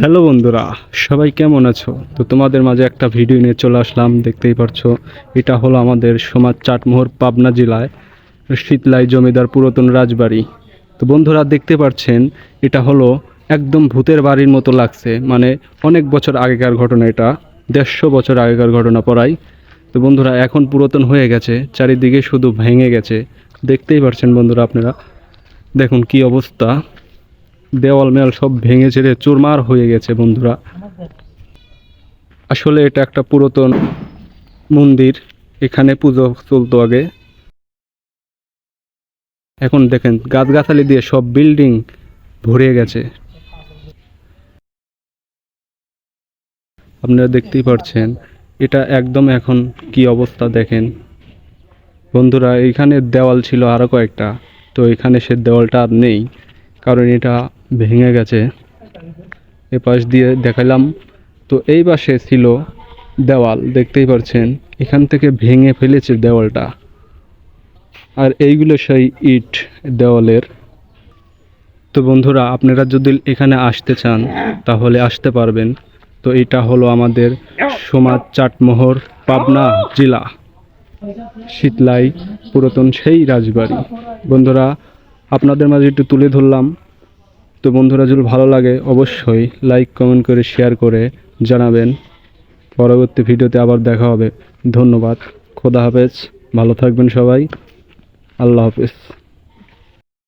Hello বন্ধুরা, সবাই কেমন আছো? তো তোমাদের মাঝে একটা ভিডিও নিয়ে চলে আসলাম, দেখতেই পারছ। এটা হলো আমাদের সমাজ চাটমোহর পাবনা জেলায় শীতলাই জমিদার পুরাতন রাজবাড়ি। তো বন্ধুরা, দেখতে পাচ্ছেন এটা হলো একদম ভূতের বাড়ির মতো লাগছে। মানে অনেক বছর আগেকার ঘটনা এটা, দেড়শো বছর আগেকার ঘটনা পড়াই। তো বন্ধুরা, এখন পুরাতন হয়ে গেছে, চারিদিকে শুধু ভেঙে গেছে। দেখতেই পারছেন বন্ধুরা আপনারা। দেখুন কি অবস্থা। দেওয়াল মেয়াল সব ভেঙে ছেড়ে চুরমার হয়ে গেছে, বন্ধুরা। আসলে এটা একটা পুরাতন মন্দির, এখানে পুজো চলতো আগে। এখন দেখেন, গাছগাছালি দিয়ে সব বিল্ডিং ভরে গেছে। আপনারা দেখতেই পাচ্ছেন এটা একদম এখন কি অবস্থা দেখেন। বন্ধুরা এইখানে দেওয়াল ছিল আরও কয়েকটা, তো এখানে সে দেওয়ালটা আর নেই, কারণ এটা ভেঙে গেছে। এ পাশ দিয়ে দেখালাম। তো এই পাশে ছিল দেওয়াল, দেখতেই পাচ্ছেন এখান থেকে ভেঙে ফেলেছে দেওয়ালটা। আর এইগুলো সেই ইট দেওয়ালের। তো বন্ধুরা, আপনারা যদি এখানে আসতে চান, তাহলে আসতে পারবেন। তো এটা হলো আমাদের সমাজ চাটমোহর, পাবনা জেলা। শীতলাই, পুরাতন সেই রাজবাড়ি। বন্ধুরা, আপনাদের মাঝে একটু তুলে ধরলাম। তো বন্ধুরা, যদি ভালো লাগে অবশ্যই লাইক কমেন্ট করে শেয়ার করে জানাবেন। পরবর্তী ভিডিওতে আবার দেখা হবে। ধন্যবাদ। খোদা হাফেজ। ভালো থাকবেন সবাই। আল্লাহ হাফেজ।